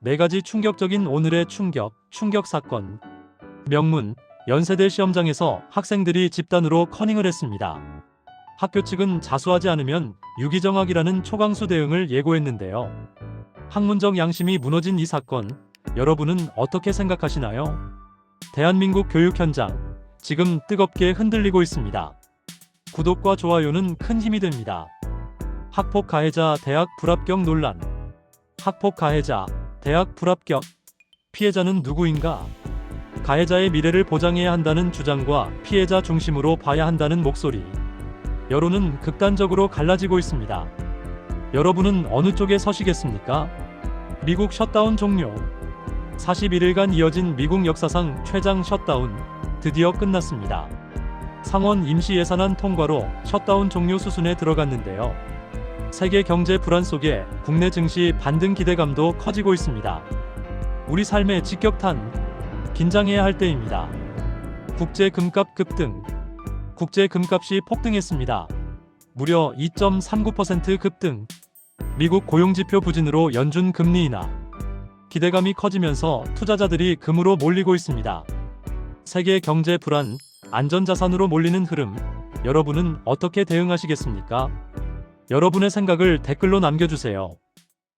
네 가지 충격적인 오늘의 충격, 충격 사건. 명문, 연세대 시험장에서 학생들이 집단으로 커닝을 했습니다. 학교 측은 자수하지 않으면 유기정학이라는 초강수 대응을 예고했는데요. 학문적 양심이 무너진 이 사건, 여러분은 어떻게 생각하시나요? 대한민국 교육 현장, 지금 뜨겁게 흔들리고 있습니다. 구독과 좋아요는 큰 힘이 됩니다. 학폭 가해자 대학 불합격 논란. 학폭 가해자 대학 불합격. 피해자는 누구인가? 가해자의 미래를 보장해야 한다는 주장과 피해자 중심으로 봐야 한다는 목소리. 여론은 극단적으로 갈라지고 있습니다. 여러분은 어느 쪽에 서시겠습니까? 미국 셧다운 종료. 41일간 이어진 미국 역사상 최장 셧다운 드디어 끝났습니다. 상원 임시 예산안 통과로 셧다운 종료 수순에 들어갔는데요. 세계 경제 불안 속에 국내 증시 반등 기대감도 커지고 있습니다. 우리 삶의 직격탄 긴장해야 할 때입니다. 국제 금값 급등. 국제 금값이 폭등했습니다. 무려 2.39% 급등. 미국 고용지표 부진으로 연준 금리 인하. 기대감이 커지면서 투자자들이 금으로 몰리고 있습니다. 세계 경제 불안, 안전자산으로 몰리는 흐름. 여러분은 어떻게 대응하시겠습니까? 여러분의 생각을 댓글로 남겨주세요.